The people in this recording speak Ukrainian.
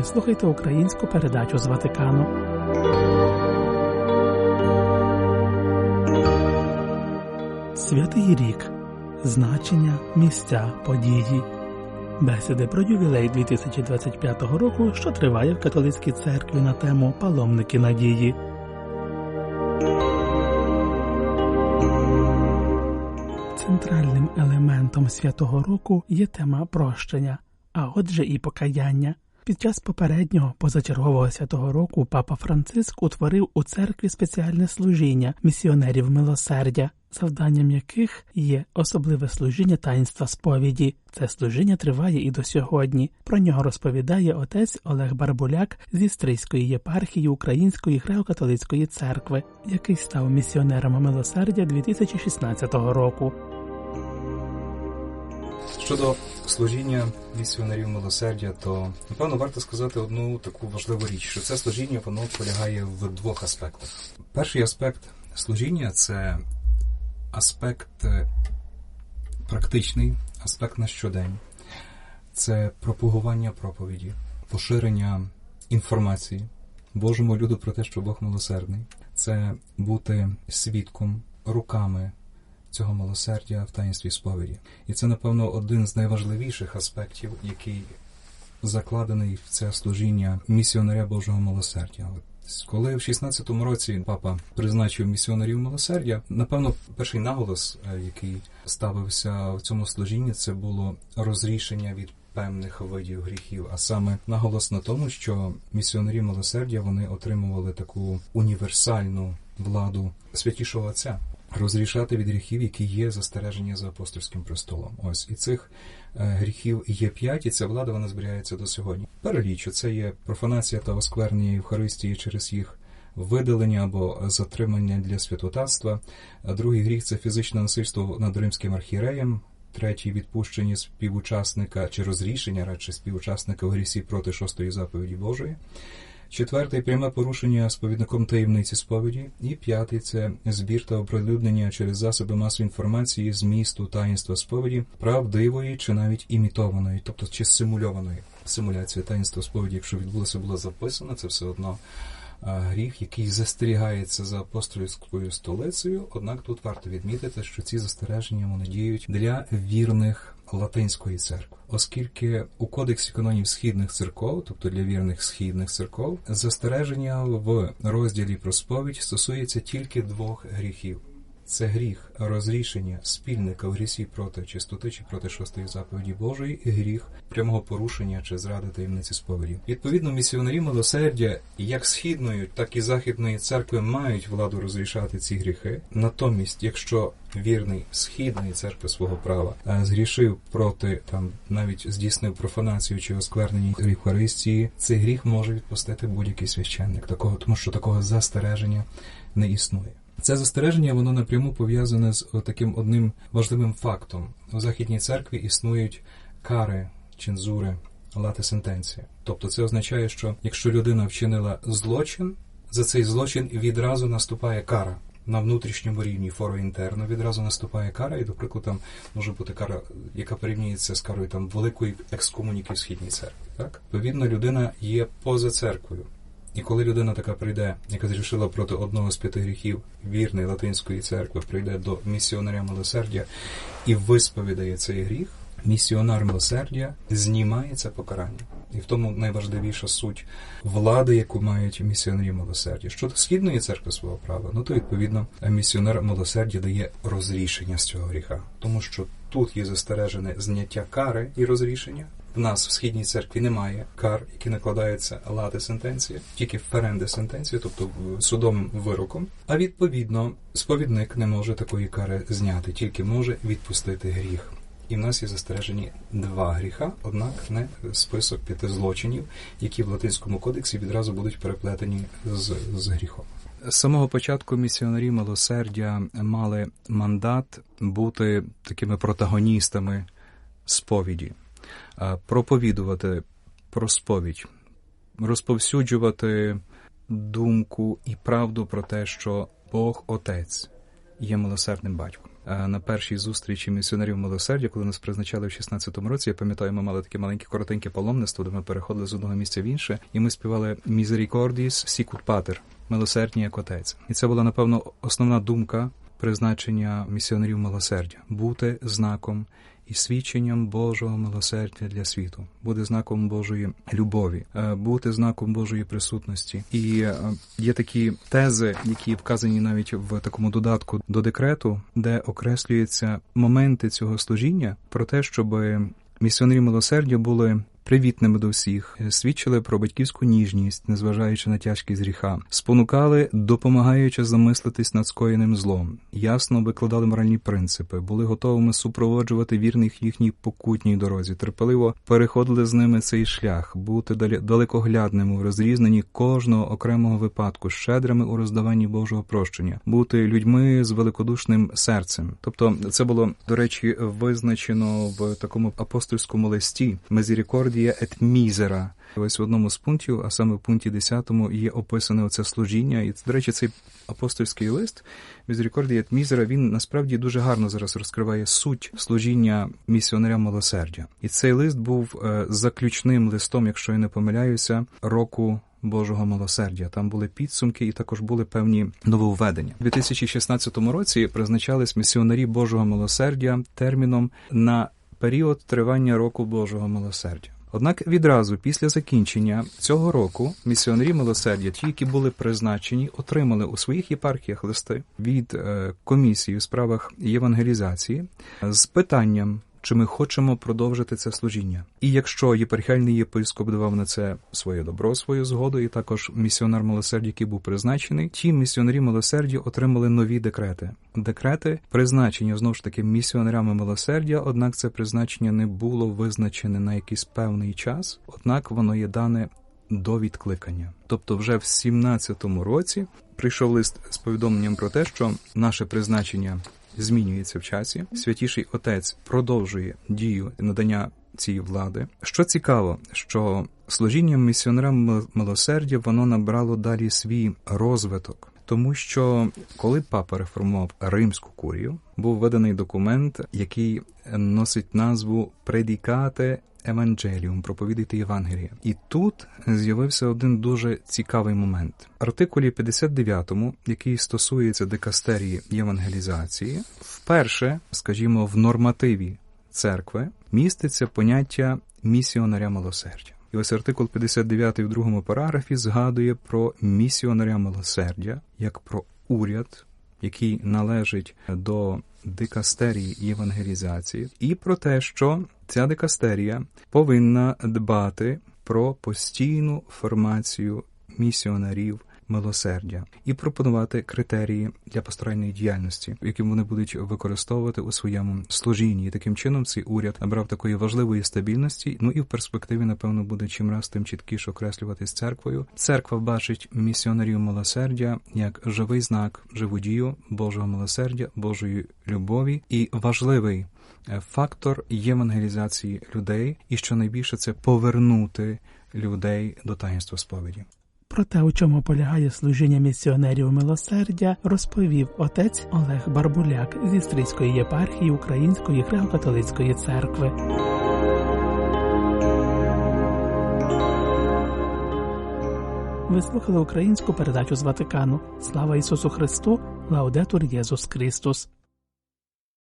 Ви слухаєте українську передачу з Ватикану. Святий рік. Значення, місця, події. Бесіди про ювілей 2025 року, що триває в католицькій церкві на тему Паломники надії. Центральним елементом святого року є тема прощення, а отже і покаяння. Під час попереднього позачергового святого року папа Франциск утворив у церкві спеціальне служіння місіонерів милосердя, завданням яких є особливе служіння таїнства сповіді. Це служіння триває і до сьогодні. Про нього розповідає отець Олег Барбуляк зі Стрийської єпархії Української греко-католицької церкви, який став місіонером милосердя 2016 року. Щодо служіння місіонерів милосердя, то напевно варто сказати одну таку важливу річ, що це служіння воно полягає в двох аспектах. Перший аспект служіння це аспект е, практичний, аспект на щодень, це пропагування проповіді, поширення інформації. Божому люду про те, що Бог милосердний, це бути свідком руками цього милосердя в таїнстві сповіді. І це, напевно, один з найважливіших аспектів, який закладений в це служіння місіонаря Божого милосердя. Коли в 16-му році папа призначив місіонерів милосердя, напевно, перший наголос, е, який ставився в цьому служінні, це було розрішення від певних видів гріхів, а саме наголос на тому, що місіонері милосердя вони отримували таку універсальну владу святішого отця розрішати від гріхів, які є застереження за апостольським престолом. Ось і цих е, гріхів є п'ять, і ця влада вона зберігається до сьогодні. Перелічу це є профанація та осквернення Євхаристії через їх. Видалення або затримання для святотатства. Другий гріх це фізичне насильство над римським архіреєм, третій відпущення співучасника чи розрішення радше співучасника в грісі проти шостої заповіді Божої. Четвертий пряме порушення сповідником таємниці сповіді. І п'ятий це збір та оприлюднення через засоби масової інформації змісту таїнства сповіді, правдивої чи навіть імітованої, тобто чи симульованої. Симуляція таїнства сповіді, якщо відбулося, було записано, це все одно гріх, який застерігається за апостольською столицею. Однак тут варто відмітити, що ці застереження вони діють для вірних латинської церкви, оскільки у кодексі канонів східних церков, тобто для вірних східних церков, застереження в розділі про сповідь стосується тільки двох гріхів це гріх розрішення спільника в грісі проти чистоти чи проти шостої заповіді Божої, і гріх прямого порушення чи зради таємниці сповіді. Відповідно, місіонарі милосердя як східної, так і західної церкви мають владу розрішати ці гріхи. Натомість, якщо вірний східної церкви свого права е, згрішив проти там, навіть здійснив профанацію чи осквернення Євхаристії, цей гріх може відпустити будь-який священник такого, тому що такого застереження не існує. Це застереження воно напряму пов'язане з таким одним важливим фактом. У Західній церкві існують кари, чензури, лати сентенція. Тобто це означає, що якщо людина вчинила злочин, за цей злочин відразу наступає кара. На внутрішньому рівні фороінтерно відразу наступає кара, і, до прикладу, там може бути кара, яка порівнюється з карою там великої екскомуніки в східній церкві. Так, відповідно, людина є поза церквою. І коли людина така прийде, яка зрішила проти одного з п'яти гріхів вірної латинської церкви, прийде до місіонаря милосердя і висповідає цей гріх, місіонар милосердя знімає це покарання. І в тому найважливіша суть влади, яку мають місіонарі милосердя. Щодо східної церкви свого права, ну то відповідно місіонер милосердя дає розрішення з цього гріха, тому що тут є застережене зняття кари і розрішення, в нас в східній церкві немає кар, які накладаються лати сентенції, тільки ференде сентенції, тобто судовим вироком. А відповідно, сповідник не може такої кари зняти, тільки може відпустити гріх. І в нас є застережені два гріха, однак не список п'яти злочинів, які в латинському кодексі відразу будуть переплетені з, з гріхом. З самого початку місіонарі милосердя мали мандат бути такими протагоністами сповіді проповідувати про сповідь, розповсюджувати думку і правду про те, що Бог Отець є милосердним батьком. На першій зустрічі місіонерів милосердя, коли нас призначали в 16-му році, я пам'ятаю, ми мали таке маленьке коротеньке паломництво, де ми переходили з одного місця в інше, і ми співали Мізерікордіс Сікут Патер, милосердні як отець. І це була напевно основна думка призначення місіонерів милосердя бути знаком і свідченням Божого милосердя для світу, буде знаком Божої любові, е, бути знаком Божої присутності. І е, є такі тези, які вказані навіть в такому додатку до декрету, де окреслюються моменти цього служіння про те, щоб місіонери милосердя були привітними до всіх, свідчили про батьківську ніжність, незважаючи на тяжкість гріха, спонукали, допомагаючи замислитись над скоєним злом, ясно викладали моральні принципи, були готовими супроводжувати вірних їхній покутній дорозі, терпеливо переходили з ними цей шлях, бути далекоглядними у розрізненні кожного окремого випадку, щедрими у роздаванні Божого прощення, бути людьми з великодушним серцем. Тобто, це було до речі визначено в такому апостольському листі Мезірікорді Місердія ет мізера. Ось в одному з пунктів, а саме в пункті 10 є описане оце служіння. І, до речі, цей апостольський лист Мізерікордія ет він насправді дуже гарно зараз розкриває суть служіння місіонеря милосердя. І цей лист був е, заключним листом, якщо я не помиляюся, року. Божого милосердя там були підсумки, і також були певні нововведення. У 2016 році призначались місіонері Божого милосердя терміном на період тривання року Божого милосердя. Однак відразу після закінчення цього року місіонері милосердя, ті, які були призначені, отримали у своїх єпархіях листи від е, комісії у справах євангелізації з питанням чи ми хочемо продовжити це служіння. І якщо єпархіальний єпископ давав на це своє добро, свою згоду, і також місіонер милосердя, який був призначений, ті місіонері милосердя отримали нові декрети. Декрети призначення знову ж таки місіонерами милосердя, однак це призначення не було визначене на якийсь певний час, однак воно є дане до відкликання. Тобто, вже в 17-му році прийшов лист з повідомленням про те, що наше призначення змінюється в часі. Святіший отець продовжує дію надання цієї влади. Що цікаво, що служіння місіонерам милосердя воно набрало далі свій розвиток. Тому що коли папа реформував римську курію, був виданий документ, який носить назву Предікате Евангеліум, проповідати Євангелія. І тут з'явився один дуже цікавий момент. Артикулі 59, який стосується дикастерії євангелізації, вперше, скажімо, в нормативі церкви міститься поняття місіонаря милосердя. І ось артикул 59 в другому параграфі згадує про місіонаря милосердя як про уряд, який належить до дикастерії євангелізації, і про те, що ця дикастерія повинна дбати про постійну формацію місіонерів милосердя і пропонувати критерії для построєння діяльності, які вони будуть використовувати у своєму служінні. І Таким чином цей уряд набрав такої важливої стабільності. Ну і в перспективі, напевно, буде чим раз тим чіткіше окреслювати з церквою. Церква бачить місіонерів милосердя як живий знак, живу дію Божого милосердя, Божої любові і важливий. Е, фактор євангелізації людей, і що найбільше це повернути людей до таїнства сповіді. Про те, у чому полягає служіння місіонерів милосердя, розповів отець Олег Барбуляк зі Стрийської єпархії Української греко-католицької церкви. Ви слухали українську передачу з Ватикану. Слава Ісусу Христу! Лаудетур Єсус Христос!